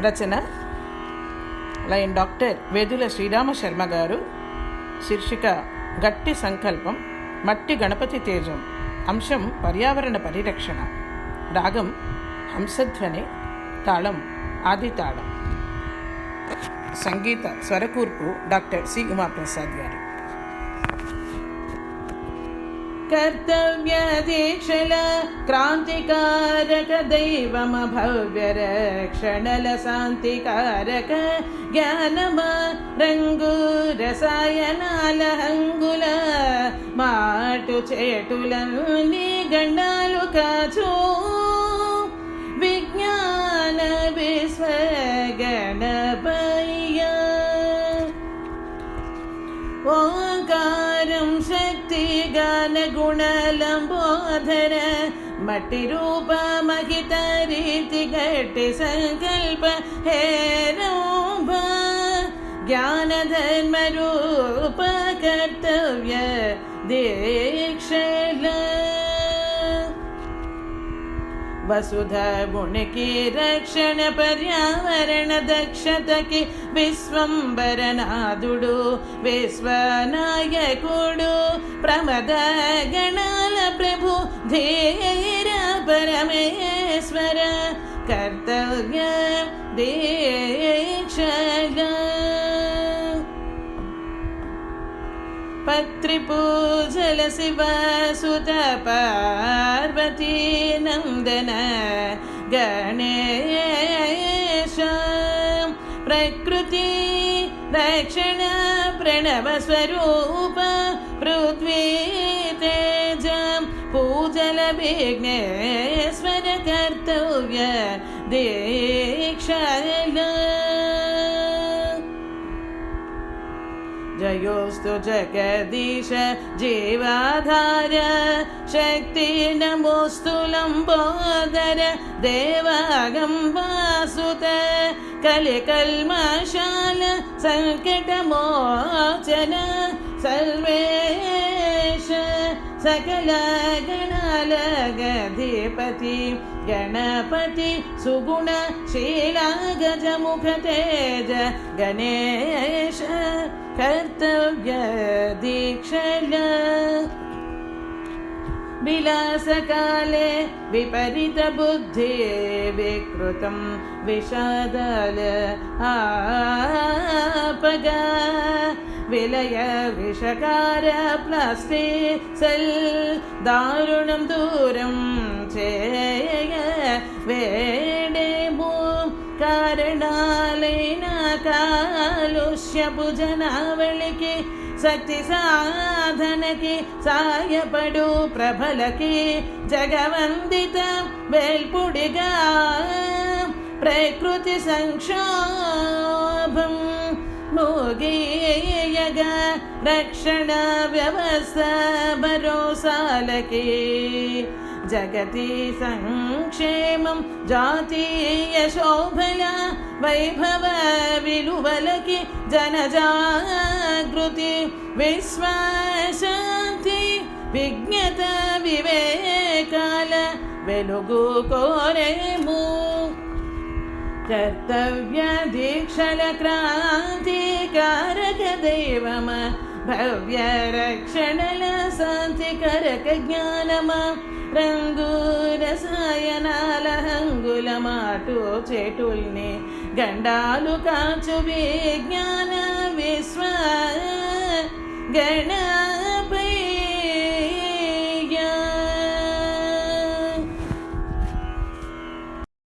రచన line doctor Vedula Srirama Sharma గారు శీర్షిక గట్టి సంకల్పం మట్టి గణపతి తేజం అంశం పర్యావరణ పరిరక్షణ రాగం హంసధ్వని తాళం ఆది తాళం. సంగీత స్వరకూర్పు డాక్టర్ సి ఉమాప్రసాద్ గారు. కర్తవ్య దీక్షల క్రాంతికారక దైవమ భవ్య రక్షణల శాంతికారక జ్ఞానమ రంగు రసాయనాల హంగుల మాటు చేటులన్నీ గండాలు కాచు విజ్ఞాన విశ్వగణపయ్య ഗാനഗുണലംബോധര മട്ടിരൂപ മഹിത രീതി ഘട്ടി സങ്കൽപ്പ ഹേ രൂപ ജ്ഞാനധർമ്മരൂപ കർത്തവ്യ ദീക്ഷ ధర్మ రూప కర్తవ్య దీక్షల వసుధ మునికి రక్షణ పర్యావరణ దక్షతకి విశ్వంబరనాథుడు విశ్వనాయకుడు ప్రమద గణాల ప్రభు ధీర పరమేశ్వర त्रिपूजलशिवसुतपार्वती नन्दन गणेश प्रकृति दक्षिण प्रणवस्वरूप पृथ्वी तेज पूजलविघ्नेश्वर कर्तव्य दीक्षा योस्तु जगदीश जीवाधार शक्ति नमोस्तु लम्बोदर देवागम्बासुत कलिकल्मशाल सङ्कटमोचन सर्वेश सकलगणालगधिपति गणपति सुगुण शीलागजमुखतेज गणेश कर्तव्यदीक्षय विलासकाले विपरीतबुद्धे विकृतं विषादल आपग विलय विषकार प्लास्टे सल् दारुणं दूरं चेय वेडे भूं कारणालेन కాలుష్యపు జనావళికి శక్తి సాధనకి సాయపడు ప్రభలకి జగవందిత వేల్పుడిగా ప్రకృతి సంక్షోభం మోగేయగా రక్షణ వ్యవస్థ భరోసాలకి జగతి సంక్షేమం జాతీయ శోభల వైభవ విలువలకి జనజాగృతి విశ్వశాంతి విజ్ఞత వివేకాల వెలుగు కోరేము కర్తవ్య దీక్షల క్రాంతికారక దైవమ భవ్య రక్షణల శాంతికరక జ్ఞానమా రంగు రసాయనాల హంగుల మాటు చెటుల్ని గండాలు కాచు విజ్ఞాన విశ్వ గణ